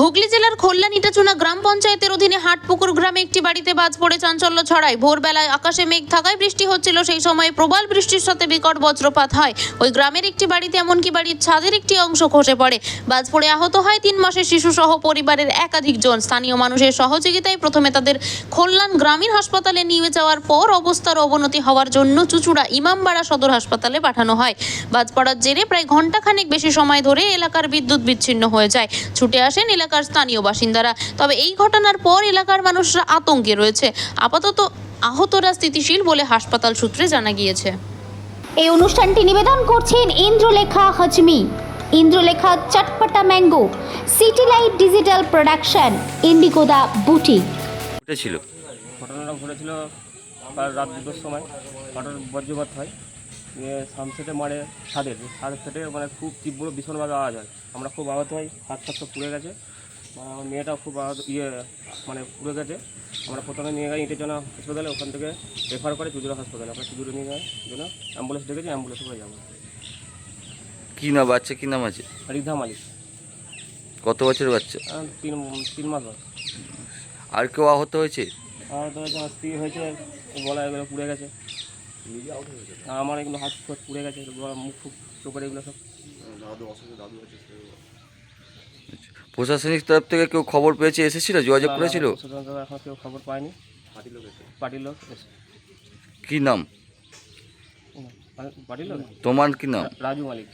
হুগলি জেলার খোল্লা নিটাচুনা গ্রাম পঞ্চায়েতের অধীনে হাটপুকুর গ্রামে একটি বাড়িতে বাজ পড়ে চাঞ্চল্য ছড়ায়। ভোরবেলায় আকাশে মেঘ থাকায় বৃষ্টি হচ্ছিল, সেই সময় প্রবল বৃষ্টির সাথে বিকট বজ্রপাত হয়। ওই গ্রামের একটি বাড়িতে এমনকি বাড়ির ছাদের একটি অংশ খসে পড়ে। বাজ পড়ে আহত হয় তিন মাসের শিশু সহ পরিবারের একাধিক জন স্থানীয় মানুষের সহযোগিতায় প্রথমে তাদের খোল্লান গ্রামীণ হাসপাতালে নিয়ে যাওয়ার পর অবস্থার অবনতি হওয়ার জন্য চুচুড়া ইমামবাড়া সদর হাসপাতালে পাঠানো হয়। বাজ পড়ার জেরে প্রায় ঘন্টাখানেক বেশি সময় ধরে এলাকার বিদ্যুৎ বিচ্ছিন্ন হয়ে যায়। ছুটে আসেন এলাকার স্থানীয় বাসিন্দারা। তবে এই ঘটনার পর এলাকার মানুষরা আতঙ্কে রয়েছে। আপাতত আহতরা স্থিতিশীল বলে হাসপাতাল সূত্রে জানা গিয়েছে। এই অনুষ্ঠানটি নিবেদন করছেন Indralekha হজমি। Indralekha চটপটা mango city light digital production ইন্ডিগোদা boutique. উঠেছিল ঘটনাটা ঘটেছিল রাত দুটোর সময়। হঠাৎ বজ্রপাত হয়। নিয়ে সামসেটে মারে ছাদের। ছাদের ফেটে মানে খুব তীব্র ভীষণভাবে আওয়াজ হয়। আমরা খুব আহত হই হাত ফাত পুড়ে গেছে। মানে আমার মেয়েটাও খুব ইয়ে মানে পুড়ে গেছে। আমরা প্রথমে নিয়ে যাই ইটের জন্য হাসপাতালে ওখান থেকে রেফার করে চুজুরা হাসপাতালে। আমরা চুজুরে নিয়ে যাই জন্য অ্যাম্বুলেন্স ডেকেছি অ্যাম্বুলেন্স করে যাব। কী নাম বাচ্চা কী নাম আছে? রিধা মালিক। কত বছর বাচ্চা? তিন তিন মাস হয় আর কেউ আহত হয়েছে? আহত হয়েছে আমার স্ত্রী হয়েছে গলা এগুলো পুড়ে গেছে। আমার এগুলো হাত পুড়ে গেছে মুখ ফুক চোখের এগুলো সব। প্রশাসনিক তরফ থেকে কেউ খবর পেয়েছে এসেছিল যোগাযোগ করেছিল? এখন কেউ খবর পায়নি। পার্টির লোক এসে কি নাম? তোমার কি নাম? রাজু মালিক।